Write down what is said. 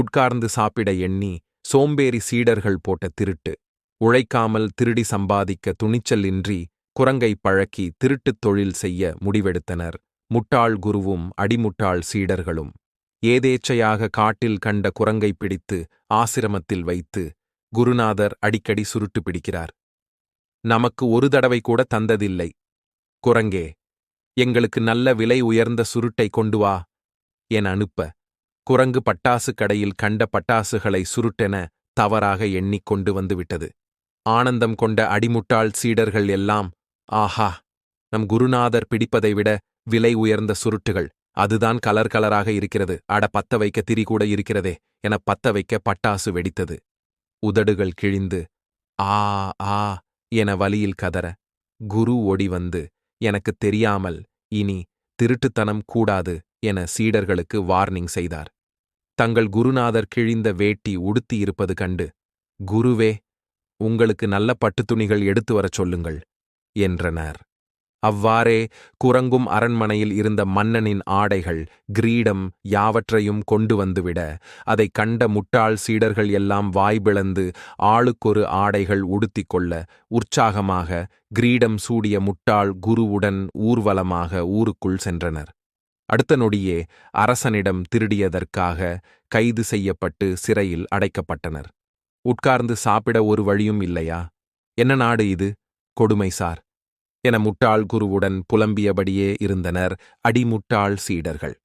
உட்கார்ந்து சாப்பிட எண்ணி சோம்பேறி சீடர்கள் போட்ட திருட்டு. உழைக்காமல் திருடி சம்பாதிக்க துணிச்சலின்றி குரங்கை பழக்கி திருட்டுத் தொழில் செய்ய முடிவெடுத்தனர். முட்டாள் குருவும் அடிமுட்டாள் சீடர்களும். ஏதேச்சையாக காட்டில் கண்ட குரங்கை பிடித்து ஆசிரமத்தில் வைத்து குருநாதர் அடிக்கடி சுருட்டு பிடிக்கிறார். நமக்கு ஒரு தடவை கூட தந்ததில்லை. குரங்கே எங்களுக்கு நல்ல விலை உயர்ந்த சுருட்டை கொண்டு வா என அனுப்ப குரங்கு பட்டாசு கடையில் கண்ட பட்டாசுகளை சுருட்டென தவறாக எண்ணிக் கொண்டு வந்துவிட்டது ஆனந்தம் கொண்ட அடிமுட்டாள் சீடர்கள் எல்லாம் ஆஹா நம் குருநாதர் பிடிப்பதை விட விலை உயர்ந்த சுருட்டுகள். அதுதான் கலர் கலராக இருக்கிறது. அட பத்த வைக்க திரி கூட இருக்கிறதே என பத்த வைக்க பட்டாசு வெடித்தது. உதடுகள் கிழிந்து ஆ ஆ என வலியில் கதற குரு ஓடி வந்து எனக்குத் தெரியாமல் இனி திருட்டுத்தனம் கூடாது என சீடர்களுக்கு வார்னிங் செய்தார். தங்கள் குருநாதர் கிழிந்த வேட்டி உடுத்தியிருப்பது கண்டு குருவே உங்களுக்கு நல்ல பட்டுத் துணிகள் எடுத்து வரச் சொல்லுங்கள் என்றனர். அவ்வாறே குரங்கும் அரண்மனையில் இருந்த மன்னனின் ஆடைகள் கிரீடம் யாவற்றையும் கொண்டு வந்துவிட அதைக் கண்ட முட்டாள் சீடர்கள் எல்லாம் வாய்பிளந்து ஆளுக்கொரு ஆடைகள் உடுத்திக் கொள்ள உற்சாகமாக கிரீடம் சூடிய முட்டாள் குருவுடன் ஊர்வலமாக ஊருக்குள் சென்றனர். அடுத்த நொடியே அரசனிடம் திருடியதற்காக கைது செய்யப்பட்டு சிறையில் அடைக்கப்பட்டனர். உட்கார்ந்து சாப்பிட ஒரு வழியும் இல்லையா? என்ன நாடு இது? கொடுமை சார். என முட்டாள் குருவுடன் புலம்பியபடியே இருந்தனர் அடிமுட்டாள் சீடர்கள்.